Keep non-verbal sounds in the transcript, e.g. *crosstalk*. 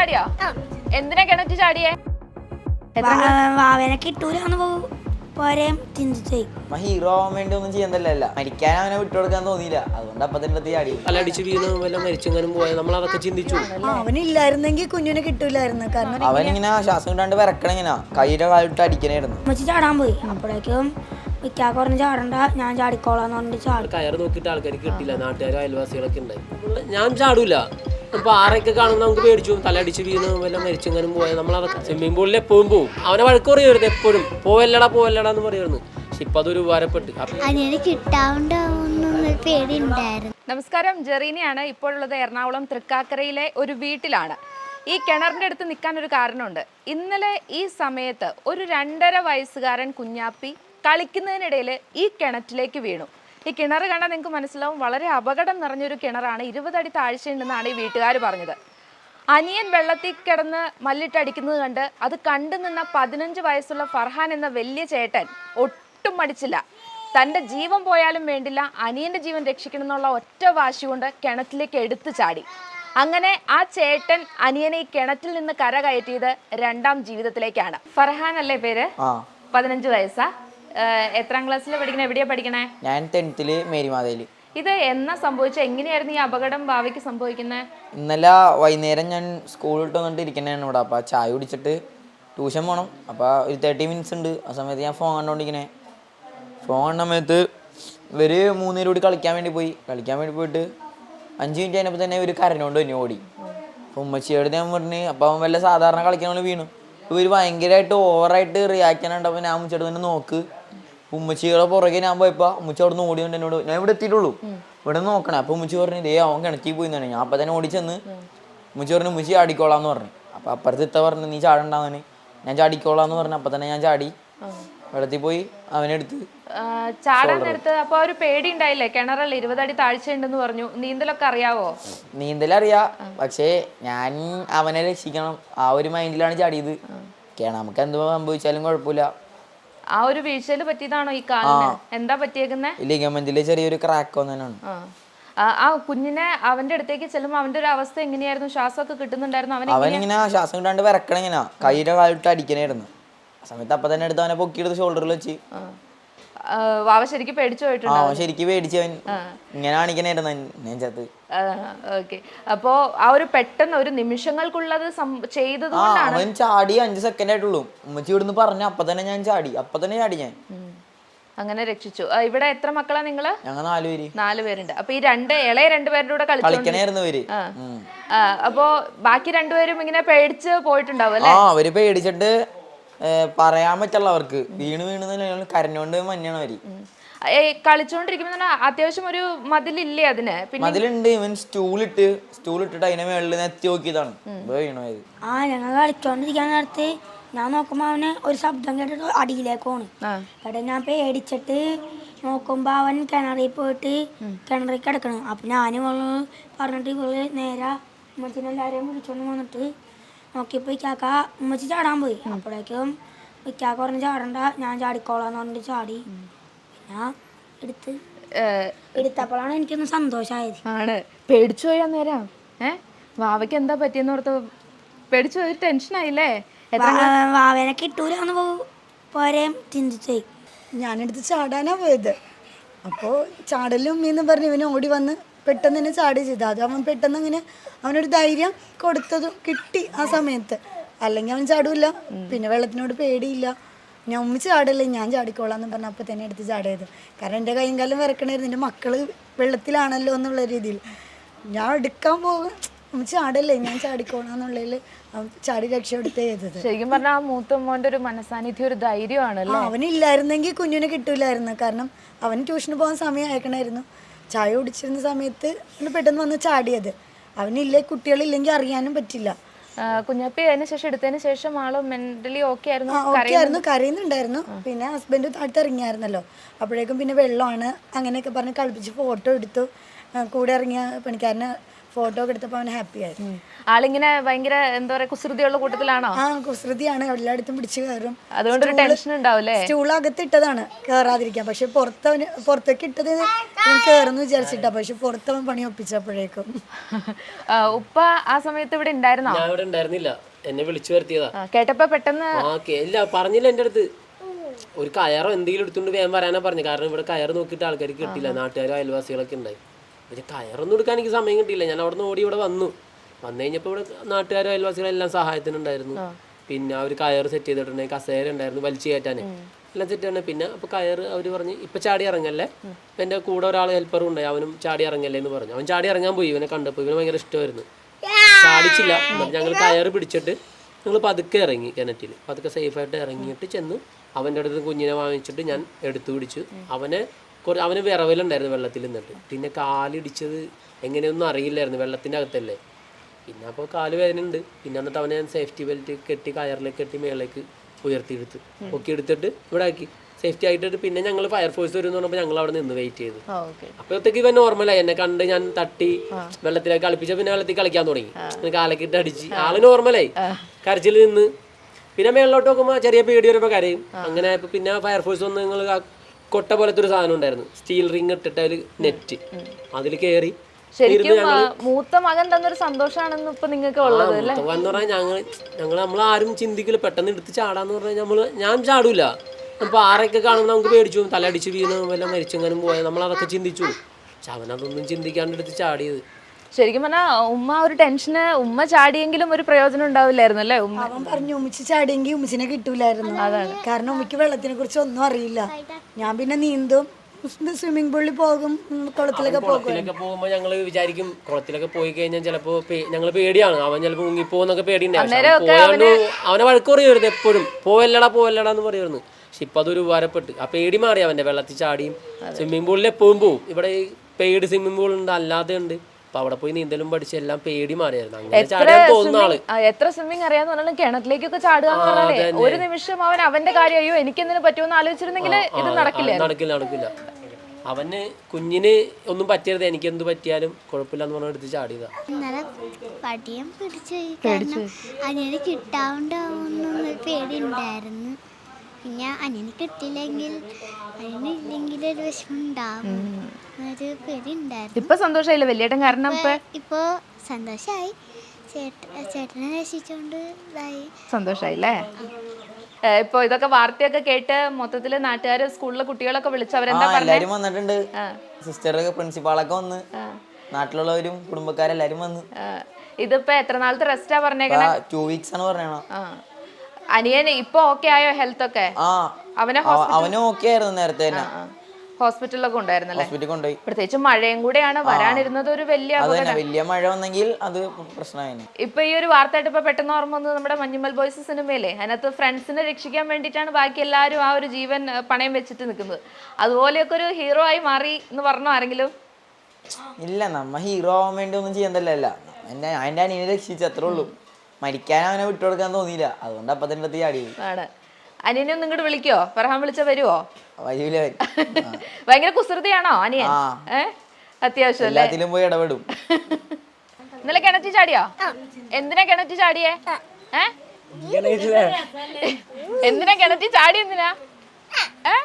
ചാടിയോ? എന്തിനാ കിണറ്റ് ചാടിയേ? എത്ര വാവനെ കിട്ടൂലെന്ന് പോരെ ചിന്തിച്ചേ അമ്മ ഹീറോ ആവാൻ വേണ്ടി ഒന്നും മരിക്കാൻ അവനെ വിട്ടുകൊടുക്കാൻ തോന്നിയില്ല. അതുകൊണ്ട് അപ്പൊ തന്നെ അടുത്ത് ചാടി. തലടിച്ച് വീണ് വല്ല മരിച്ചെങ്ങാനും പോയാൽ നമ്മൾ അതൊക്കെ ചിന്തിച്ചു. അവനില്ലായിരുന്നെങ്കിൽ കുഞ്ഞിനെ കിട്ടൂലായിരുന്നു. കാരണം അവനിങ്ങനെ ശ്വാസം കിട്ടാണ്ട് വിറക്കണ ഇങ്ങനെ. കൈയുടെ കാലിട്ട് അടിക്കണായിരുന്നു. ഉമ്മച്ചി ചാടാൻ പോയി. അപ്പോഴേക്കും പറഞ്ഞ് ചാടണ്ട ഞാൻ ചാടിക്കോളാന്ന് പറഞ്ഞിട്ട് ചാടി. നോക്കിയിട്ട് കിട്ടില്ല നാട്ടുകാരും അയൽവാസികളൊക്കെ ഉണ്ടായി. ഞാൻ ചാടൂല. ഇപ്പൊ ആറൊക്കെ കാണുമ്പോൾ നമുക്ക് പേടിച്ചു. തലടിച്ച് വീണ് വല്ല മരിച്ചെങ്ങാനും പോയാൽ നമ്മൾ അതൊക്കെ സ്വിമ്മിംഗ് പൂളിൽ എപ്പോഴും പോകും അവനെ വഴക്ക് പറയുമായിരുന്നു എപ്പോഴും. പോവല്ലടാ പോവല്ലടാ എന്ന് പറയുമായിരുന്നു പക്ഷെ ഇപ്പൊ അതൊരു ഉപകാരപ്പെട്ട്. അപ്പൊ അനിയന് കിട്ടാവുന്ന പേടി ഉണ്ടായിരുന്നു. നമസ്കാരം. ജെറീനയാണ് ഇപ്പോഴുള്ളത് എറണാകുളം തൃക്കാക്കരയിലെ ഒരു വീട്ടിലാണ്. ഈ കിണറിന്റെ അടുത്ത് നിൽക്കാൻ ഒരു കാരണമുണ്ട്. ഇന്നലെ ഈ സമയത്ത് ഒരു രണ്ടര വയസ്സുകാരൻ കുഞ്ഞാപ്പി കളിക്കുന്നതിനിടയിൽ ഈ കിണറ്റിലേക്ക് വീണു. ഈ കിണർ കണ്ടാൽ നിങ്ങൾക്ക് മനസ്സിലാവും വളരെ അപകടം നിറഞ്ഞൊരു കിണറാണ്. ഇരുപതടി താഴ്ചയുണ്ടെന്നാണ് ഈ വീട്ടുകാർ പറഞ്ഞത്. അനിയൻ വെള്ളത്തിൽ കിടന്ന് മല്ലിട്ടടിക്കുന്നത് കണ്ട് അത് കണ്ടു നിന്ന പതിനഞ്ച് വയസ്സുള്ള ഫർഹാൻ എന്ന വലിയ ചേട്ടൻ ഒട്ടും മടിച്ചില്ല. തന്റെ ജീവൻ പോയാലും വേണ്ടില്ല അനിയന്റെ ജീവൻ രക്ഷിക്കണമെന്നുള്ള ഒറ്റ വാശി കൊണ്ട് കിണറ്റിലേക്ക് എടുത്തു ചാടി. അങ്ങനെ ആ ചേട്ടൻ അനിയനെ ഈ കിണറ്റിൽ നിന്ന് കര കയറ്റിയത് രണ്ടാം ജീവിതത്തിലേക്കാണ്. ഫർഹാൻ അല്ലേ പേര് പതിനഞ്ച് വയസ്സാ? എത്രാം ക്ലാസ്സിൽ പഠിക്കണേ? എവിടെയാ പഠിക്കണേ? ഞാൻ ടെൻത്തിൽ മേരിമാതയിൽ ഇത് എന്നാ സംഭവിച്ച? എങ്ങനെയായിരുന്നു ഈ അപകടം ഭാവിക്ക് സംഭവിക്കുന്നത് ഇന്നലെ വൈകുന്നേരം ഞാൻ സ്കൂളിൽ വന്നിട്ട് ഇരിക്കണേണ് ഇവിടെ. അപ്പോൾ ചായ കുടിച്ചിട്ട് ട്യൂഷൻ പോകണം അപ്പോൾ ഒരു തേർട്ടി മിനിറ്റ്സ് ഉണ്ട്. ആ സമയത്ത് ഞാൻ ഫോൺ കണ്ടോണ്ടിരിക്കണേ. ഫോൺ കണ്ട സമയത്ത് ഇവർ മൂന്നുപേരും കൂടി കളിക്കാൻ വേണ്ടി പോയി. കളിക്കാൻ വേണ്ടി പോയിട്ട് അഞ്ച് മിനിറ്റ് കഴിഞ്ഞപ്പോൾ തന്നെ ഒരു കരഞ്ഞുകൊണ്ട് തന്നെ ഓടി. അപ്പോൾ ഉമ്മച്ചിയോട് ഞാൻ പറഞ്ഞ് അപ്പോൾ അവൻ വല്ല സാധാരണ കളിക്കണ വീണു. ഇവർ ഭയങ്കരമായിട്ട് ഓവറായിട്ട് റിയാക്ട് ചെയ്യാനുണ്ടപ്പോൾ ഞാൻ ഉമ്മച്ചിയോട് തന്നെ നോക്ക്. ഉമ്മച്ചിയുടെ പുറകെ ഞാൻ പോയപ്പോ ഉമ്മച്ചി അവിടെ നിന്ന് ഓടി കൊണ്ട് എന്നോട് ഞാൻ ഇവിടെ എത്തിയിട്ടുള്ളൂ. ഇവിടെ നോക്കണേ. അപ്പൊ ഉമ്മച്ചി പറഞ്ഞു ദേ അവൻ കിണറ്റി പോയി തന്നെ ഞാൻ അപ്പൊ തന്നെ ഓടി ചെന്ന് ഉമ്മച്ചി പറഞ്ഞു ഉമ്മച്ചി ചാടിക്കോളാന്ന് പറഞ്ഞു. അപ്പൊ അപ്പുറത്ത് ഇത്ത പറഞ്ഞു നീ ചാടണ്ടാവന് ഞാൻ ചാടിക്കോളാന്ന് പറഞ്ഞു. അപ്പൊ തന്നെ ഞാൻ ചാടി. വെള്ളത്തിൽ പോയി അവനെടുത്ത് ചാടാൻ നേരത്ത് അപ്പൊ ഒരു പേടി ഉണ്ടായില്ലേ? കിണറല്ല ഇരുപതടി പറഞ്ഞു. നീന്തലൊക്കെ അറിയാവോ? നീന്തലറിയാ. പക്ഷേ ഞാൻ അവനെ രക്ഷിക്കണം. ആ ഒരു മൈൻഡിലാണ് ചാടിയത്. നമുക്ക് എന്തോ സംഭവിച്ചാലും കുഴപ്പമില്ല. ആ ഒരു വീഴ്ചയിൽ പറ്റിയതാണോ ഈ കാലിന്? എന്താ പറ്റിയേക്കുന്നേ? ലിഗമെന്റിൽ ചെറിയൊരു ക്രാക്ക് വന്നതാണ്. ആ. കുഞ്ഞിനെ അവന്റെ അടുത്തേക്ക് ചെല്ലുമ്പോൾ അവന്റെ ഒരു അവസ്ഥ എങ്ങനെയായിരുന്നു? ശ്വാസമൊക്കെ കിട്ടുന്നുണ്ടായിരുന്നു. അവൻ ഇങ്ങനെ ശ്വാസം കിട്ടാണ്ട് വിറക്കണിങ്ങനെ കൈയുടെ കാലിട്ട് അടിക്കണായിരുന്നു. സമയത്ത് അപ്പൊ തന്നെ എടുത്ത് അവനെ പൊക്കിയെടുത്ത് ഷോൾഡറിൽ വെച്ച്. വാവ ശരിക്കും പേടിച്ചു പോയിട്ടുണ്ട്? ശരിക്കും പേടിച്ച് അവൻ ഇങ്ങനെ കാണിക്കണായിരുന്നു ഞാൻ ചത്ത് ഓക്കെ. അപ്പോ ആ ഒരു പെട്ടെന്ന് ഒരു നിമിഷങ്ങൾക്കുള്ളത് ചെയ്തത് അവൻ ചാടി അഞ്ച് സെക്കൻഡ് ആയിട്ടുള്ളൂ. ഉമ്മച്ചി ഇവിടുന്ന് പറഞ്ഞു അപ്പൊ തന്നെ ഞാൻ ചാടി അപ്പൊ തന്നെ ചാടി ഞാൻ. അങ്ങനെ രക്ഷിച്ചു. ഇവിടെ എത്ര മക്കളാ നിങ്ങൾ? ഞങ്ങൾ നാലുപേര് നാല് പേരുണ്ട്. അപ്പൊ ഈ രണ്ട് ഇളയ രണ്ടുപേരുടെ കൂടെ കളിക്കണായിരുന്നു ഇവർ. അപ്പോ ബാക്കി രണ്ടുപേരും ഇങ്ങനെ പേടിച്ച് പോയിട്ടുണ്ടാവും അല്ലേ? അവർ പേടിച്ചിട്ട് പറയാൻ പറ്റുള്ള അവർക്ക് വീണ് വീണ് തന്നെ കരഞ്ഞോണ്ട് മഞ്ഞാണ് അവർ. കളിച്ചോണ്ടിരിക്കുമ്പോ തന്നെ അത്യാവശ്യം ഒരു മതിലില്ലേ അതിന്? മതിലുണ്ട്. ഇവൻ സ്റ്റൂളിട്ട് സ്റ്റൂളിട്ടിട്ട് അതിനെ മേളിൽ നെത്തി നോക്കിയതാണ്. വീണത് ആ ഞങ്ങൾ കളിച്ചോണ്ടിരിക്കാൻ നേരത്ത് ഞാൻ നോക്കുമ്പോ അവന് ഒരു ശബ്ദം കേട്ടിട്ട് അടിയിലേക്ക് പോണു. എവിടെ എടാ ഞാൻ പേടിച്ചിട്ട് നോക്കുമ്പോ അവൻ കിണറിൽ പോയിട്ട് കിണറിൽ കിടക്കണം. അപ്പൊ ഞാൻ പറഞ്ഞിട്ട് ഇവൾ നേരെ ഉമ്മച്ചിനെ എല്ലാവരെയും വിളിച്ചോണ്ട് വന്നിട്ട് നോക്കിയപ്പോ ഇക്കാക്ക ഉമ്മച്ചി ചാടാൻ പോയി. അപ്പോഴേക്കും ഇക്കാക്ക പറഞ്ഞ് ചാടണ്ട ഞാൻ ചാടിക്കോളാന്ന് പറഞ്ഞിട്ട് ചാടി. പിന്നെ എടുത്ത് എടുത്തപ്പോഴാണ് എനിക്കൊന്ന് സന്തോഷമായത് ആണ്. പേടിച്ചു പോയി അന്നേരം. ഏ? വാവയ്ക്ക് എന്താ പറ്റിയെന്ന് ഓർത്ത് പേടിച്ചു പോയി. ടെൻഷനായില്ലേ വാവേനെ കിട്ടൂല വാവേനെ കിട്ടൂലെന്ന് പോരെ ചിന്തിച്ചേ. ഞാനെടുത്ത് ചാടാനാ പോയത്. അപ്പോൾ ചാടലും എന്ന് പറഞ്ഞ് ഇവന് ഓടി വന്ന് പെട്ടെന്ന് തന്നെ ചാടി ചെയ്തു അത് അവൻ പെട്ടെന്ന് അങ്ങനെ അവനൊരു ധൈര്യം കൊടുത്തത് കിട്ടി ആ സമയത്ത്. അല്ലെങ്കിൽ അവൻ ചാടില്ല. പിന്നെ വെള്ളത്തിനോട് പേടിയില്ല. ഞാൻ ഉമ്മ ചാടല്ലേ ഞാൻ ചാടിക്കോളാം എന്ന് പറഞ്ഞ അപ്പം തന്നെ എടുത്ത് ചാടിയത്. കാരണം എന്റെ കൈയും കാലം വിറക്കണായിരുന്നു. എന്റെ മക്കൾ വെള്ളത്തിലാണല്ലോ എന്നുള്ള രീതിയിൽ. ഞാൻ എടുക്കാൻ പോകും. ഉമ്മ ചാടല്ലേ ഞാൻ ചാടിക്കോളാം എന്നുള്ളതിൽ ചാടി രക്ഷപ്പെടുത്തേ ചെയ്തത്. ശരിക്കും പറഞ്ഞാൽ ആ മൂത്ത മോന്റെ ഒരു മനസാന്നിധ്യം ഒരു ധൈര്യമാണല്ലോ? അവനില്ലായിരുന്നെങ്കിൽ കുഞ്ഞിനെ കിട്ടൂലായിരുന്നു. കാരണം അവൻ ട്യൂഷന് പോകാൻ സമയം അയക്കണമായിരുന്നു ചായ കുടിച്ചിരുന്ന സമയത്ത് പെട്ടെന്ന് വന്ന് ചാടിയത്. അവനില്ലേ കുട്ടികളില്ലെങ്കിൽ അറിയാനും പറ്റില്ല. കുഞ്ഞപ്പി അതിന് ശേഷം എടുത്തതിന് ശേഷം ആൾ മെന്റലി ഓക്കെ ആയിരുന്നു ഓക്കെ ആയിരുന്നു കരയുന്നുണ്ടായിരുന്നു. പിന്നെ ഹസ്ബൻഡ് താഴത്ത് ഇറങ്ങിയായിരുന്നല്ലോ അപ്പോഴേക്കും പിന്നെ വെള്ളമാണ്. അങ്ങനെയൊക്കെ പറഞ്ഞ് കളിപ്പിച്ച് ഫോട്ടോ എടുത്തു. കൂടെ ഇറങ്ങിയ പണിക്കാരനെ ഫോട്ടോ ഒക്കെ എടുത്തപ്പോൾ അവൻ ഹാപ്പി ആയി. ആളിങ്ങനെ ഭയങ്കര എന്താ പറയാ കുസൃതിയുള്ള കൂട്ടത്തിലാണോ? ആ കുസൃതിയാണ്. എല്ലായിടത്തും പിടിച്ചു കയറും. അതുകൊണ്ട് ടെൻഷൻ ഉണ്ടാവില്ലേ? സ്റ്റൂൾ അകത്തിട്ടതാണ് കയറാതിരിക്കാൻ. പക്ഷെ പുറത്തവന് പുറത്തേക്ക് ഇട്ടത് കയറുന്നു വിചാരിച്ചിട്ടാ. പക്ഷെ പുറത്തവൻ പണി ഒപ്പിച്ചപ്പോഴേക്കും. ഉപ്പ ആ സമയത്ത് ഇവിടെ ഉണ്ടായിരുന്നോ? ഞാൻ ഇവിടെ ഉണ്ടായിരുന്നില്ല. എന്നെ വിളിച്ചു വരുത്തിയതാ. കേട്ടപ്പോ പെട്ടെന്ന് ഇല്ല പറഞ്ഞില്ല എന്റെ അടുത്ത്. ഒരു കയറോ എന്തെങ്കിലും എടുത്തുകൊണ്ട് വേഗം പറയാനാ പറഞ്ഞു കാരണം ഇവിടെ കയർ നോക്കിയിട്ട് ആൾക്കാർ കിട്ടില്ല. നാട്ടുകാരും അയൽവാസികളൊക്കെ ഉണ്ടായി. പക്ഷെ കയറൊന്നും എടുക്കാൻ എനിക്ക് സമയം കിട്ടിയില്ല. ഞാൻ അവിടെ നിന്ന് ഓടി ഇവിടെ വന്നു. വന്നു കഴിഞ്ഞപ്പോൾ ഇവിടെ നാട്ടുകാരും അയൽവാസികളും എല്ലാം സഹായത്തിനുണ്ടായിരുന്നു. പിന്നെ അവർ കയർ സെറ്റ് ചെയ്തിട്ടുണ്ടെങ്കിൽ കസേര ഉണ്ടായിരുന്നു വലിച്ചു കയറ്റാനേ എല്ലാം സെറ്റ് ആണ് പിന്നെ അപ്പോൾ കയർ അവർ പറഞ്ഞ് ഇപ്പം ചാടി ഇറങ്ങല്ലേ? അപ്പം എന്റെ കൂടെ ഒരാൾ ഹെൽപ്പറും ഉണ്ടായി. അവനും ചാടി ഇറങ്ങല്ലേ എന്ന് പറഞ്ഞു. അവൻ ചാടി ഇറങ്ങാൻ പോയി. ഇവനെ കണ്ടപ്പോൾ ഇവന് ഭയങ്കര ഇഷ്ടമായിരുന്നു. ചാടിച്ചില്ല. ഞങ്ങൾ കയർ പിടിച്ചിട്ട് ഞങ്ങൾ പതുക്കെ ഇറങ്ങി കിണറ്റിൽ പതുക്കെ സേഫായിട്ട് ഇറങ്ങിയിട്ട് ചെന്ന് അവന്റെ അടുത്ത് കുഞ്ഞിനെ വാങ്ങിച്ചിട്ട് ഞാൻ എടുത്തു പിടിച്ചു. അവനെ കുറേ അവന് വിറവലുണ്ടായിരുന്നു വെള്ളത്തിൽ നിന്നിട്ട്. പിന്നെ കാലിടിച്ചത് എങ്ങനെയൊന്നും അറിയില്ലായിരുന്നു വെള്ളത്തിന്റെ അകത്തല്ലേ. പിന്നെ അപ്പോൾ കാൽ വേദന ഉണ്ട് പിന്നെ എന്നിട്ട് അവനെ ഞാൻ സേഫ്റ്റി ബെൽറ്റ് കെട്ടി കയറിലേക്ക് കെട്ടി മേളിലേക്ക് ഉയർത്തിയെടുത്ത്. പൊക്കി എടുത്തിട്ട് ഇവിടെ ആക്കി. സേഫ്റ്റി ആയിട്ട് പിന്നെ ഞങ്ങൾ ഫയർഫോഴ്സ് വരും എന്ന് പറഞ്ഞപ്പോൾ ഞങ്ങൾ അവിടെ നിന്ന് വെയിറ്റ് ചെയ്തു. അപ്പോൾ അപ്പോഴത്തേക്ക് ഇവൻ നോർമലായി എന്നെ കണ്ട് ഞാൻ തട്ടി വെള്ളത്തിലേക്ക് കളിപ്പിച്ച പിന്നെ വെള്ളത്തിൽ കളിക്കാൻ തുടങ്ങി. പിന്നെ കാലക്കിട്ട് അടിച്ച് ആൾ നോർമലായി കരച്ചിൽ നിന്ന്. പിന്നെ മേളിലോട്ട് നോക്കുമ്പോൾ ചെറിയ പേടി വരുമ്പോൾ കരയും. അങ്ങനെ പിന്നെ ഫയർഫോഴ്സ് വന്ന് നിങ്ങൾ കൊട്ട പോലത്തെ ഒരു സാധനം ഉണ്ടായിരുന്നു. സ്റ്റീൽ റിങ് ഇട്ടിട്ട് അതിൽ നെറ്റ് അതിൽ കയറി ശരിക്കും ആ, മൂത്ത മകൻ തന്നൊരു സന്തോഷമാണെന്ന് ഇപ്പൊ നിങ്ങൾക്ക് ഉള്ളത് അല്ലേ? എന്ന് പറഞ്ഞാൽ ഞങ്ങൾ ഞങ്ങൾ നമ്മൾ ആരും ചിന്തിക്കില്ല. പെട്ടെന്ന് എടുത്ത് ചാടാന്ന് പറഞ്ഞാൽ നമ്മൾ ഞാൻ ചാടൂല. അപ്പൊ ആരൊക്കെ കാണുമ്പോൾ നമുക്ക് പേടിച്ചു പോകും. തല അടിച്ചു വീണ് വല്ല മരിച്ചെങ്ങാനും പോയാൽ നമ്മൾ അതൊക്കെ ചിന്തിച്ചു പക്ഷെ അവനതൊന്നും ചിന്തിക്കാണ്ട് എടുത്ത് ചാടിയത്. ശരിക്കും പറഞ്ഞാൽ ഉമ്മ ഒരു ടെൻഷന് ഉമ്മ ചാടിയെങ്കിലും ഒരു പ്രയോജനം ഉണ്ടാവില്ലായിരുന്നു അല്ലേ? ഉമ്മ അവൻ പറഞ്ഞു ഉമ്മിച്ച് ചാടിയെങ്കിൽ ഉമ്മിച്ചിനെ കിട്ടൂലായിരുന്നു. അതാണ്. കാരണം ഉമ്മയ്ക്ക് വെള്ളത്തിനെ കുറിച്ച് ഒന്നും അറിയില്ല. ഞാൻ പിന്നെ നീന്തും സ്വിമ്മിംഗ് പൂളിൽ പോകും കുളത്തിലൊക്കെ പോകും കുളത്തിലൊക്കെ പോകുമ്പോ ഞങ്ങൾ വിചാരിക്കും കുളത്തിലൊക്കെ പോയി കഴിഞ്ഞാൽ ചിലപ്പോ ഞങ്ങൾ പേടിയാണ്. അവൻ ചിലപ്പോ മുങ്ങിപ്പോന്നൊക്കെ പേടിയുണ്ടാവും പോയാണ്ട് അവനെ വഴക്ക് പറയുമായിരുന്നു എപ്പോഴും. പോവല്ലടാ പോവല്ലടാ എന്ന് പറയുമായിരുന്നു പക്ഷെ ഇപ്പൊ അതൊരു ഉപകാരപ്പെട്ട് ആ പേടി മാറി അവന്റെ വെള്ളത്തിൽ ചാടിയും സ്വിമ്മിംഗ് പൂളിൽ എപ്പോഴും പോവും. ഇവിടെ ഈ പെയ്ഡ് സ്വിമ്മിംഗ് പൂൾ ഉണ്ട് അല്ലാതെ ഉണ്ട്. അപ്പൊ അവിടെ പോയി നീന്തലും പഠിച്ച് എല്ലാം പേടി മാറിയായിരുന്നു. അങ്ങനെ ചാടിയാൻ തോന്നുന്ന ആൾ. എത്ര സ്വിമ്മിംഗ് അറിയാന്ന് പറഞ്ഞാലും കിണറ്റിലേക്കൊക്കെ ചാടുക ഒരു നിമിഷം അവൻ അവന്റെ കാര്യം അയ്യോ എനിക്ക് എന്തിനു പറ്റുമെന്ന് ആലോചിച്ചിരുന്നെങ്കിൽ ഇത് നടക്കില്ല നടക്കില്ല നടക്കില്ല. അവന് കുഞ്ഞിന് ഒന്നും പറ്റരുത് എനിക്ക് എന്ത് പറ്റിയാലും കുഴപ്പമില്ല എന്ന് പറഞ്ഞ് എടുത്ത് ചാടിയതാ. ഇന്നലെ പടിയം പിടിച്ചു. കാരണം അനിയന് കിട്ടാണ്ടാവുന്നൊരു പേടി ഉണ്ടായിരുന്നു പിന്നെ അനിയന് കിട്ടില്ലെങ്കിൽ അനിയനില്ലെങ്കിൽ ഒരു വിഷമം ഉണ്ടാവും ഒരു പേരുണ്ടായിരുന്നു ഇപ്പൊ സന്തോഷമായില്ല വലിയേട്ടൻ കാരണം ഇപ്പൊ ഇപ്പോ ചേട്ടനെ രക്ഷിച്ചോണ്ട് ഇതായി. സന്തോഷായില്ലേ? ഇപ്പൊ ഇതൊക്കെ വാർത്തയൊക്കെ കേട്ട് മൊത്തത്തിൽ നാട്ടുകാര് സ്കൂളിലെ കുട്ടികളൊക്കെ വിളിച്ച് ആ അവരെന്താ എല്ലാരും വന്നിട്ടുണ്ട്. സിസ്റ്ററൊക്കെ പ്രിൻസിപ്പാളൊക്കെ വന്ന്. നാട്ടിലുള്ളവരും കുടുംബക്കാരെല്ലാരും വന്ന്. ഇതിപ്പോ എത്ര നാളത്തെ റെസ്റ്റാ പറഞ്ഞേക്കണേ? ടു വീക്സ് ആണ് പറയണ ആ. അനിയൻ ഇപ്പൊ ഓക്കെ ആയോ ഹെൽത്ത് ഒക്കെ? ആ അവനെ ഹോസ്പിറ്റൽ- അവനും ഓക്കെ ആയിരുന്നു നേരത്തെ തന്നെ. ഹോസ്പിറ്റലിലൊക്കെ ഉണ്ടായിരുന്നല്ലേ ഹോസ്പിറ്റലിൽ കൊണ്ടുപോയി. പ്രത്യേകിച്ച് മഴയും കൂടെയാണ് വരാനിരുന്നത് ഒരു വലിയ അത് അപകടം. തന്നെ. വലിയ മഴ വന്നെങ്കിൽ അത് പ്രശ്നമായിരുന്നു ഇപ്പൊ ഈ ഒരു വാർത്തയായിട്ട് ഇപ്പൊ പെട്ടെന്ന് ഓർമ്മ വന്നത് നമ്മുടെ മഞ്ഞുമൽ ബോയ്സ് സിനിമയിലെ. അതിനകത്ത് ഫ്രണ്ട്സിനെ രക്ഷിക്കാൻ വേണ്ടിയിട്ടാണ് ബാക്കി എല്ലാവരും ആ ഒരു ജീവൻ ഏഹ്, പണയം വെച്ചിട്ട് നിൽക്കുന്നത്. അതുപോലെയൊക്കെ ഒരു ഹീറോ ആയി മാറി എന്ന് പറഞ്ഞോ ആരെങ്കിലും? ഇല്ല നമ്മ ഹീറോ ആവാൻ വേണ്ടി ഒന്നും ചെയ്യണ്ടല്ല എന്നെ അതിന്റെ അനിയനെ രക്ഷിച്ചു അത്രേ ഉള്ളൂ. മരിക്കാൻ അവനെ വിട്ടുകൊടുക്കാൻ തോന്നിയില്ല. അതുകൊണ്ട് അപ്പൊ തന്നെ ചാടി. ആണ്. അനിയനെ ഒന്ന് ഇങ്ങോട്ട് വിളിക്കോ? ഫർഹാൻ വിളിച്ച വരുവോ? വരൂല അവൻ. *laughs* ഭയങ്കര കുസൃതിയാണോ അനിയൻ? ആ. ഏ? അത്യാവശ്യം അല്ലേ? എല്ലാത്തിലും പോയി ഇടപെടും. *laughs* ഇന്നലെ കിണറ്റി ചാടിയോ? എന്തിനാ കിണറ്റി ചാടിയേ? ഏ? എന്തിനാ കിണറ്റി ചാടി എന്തിനാ? ഏ?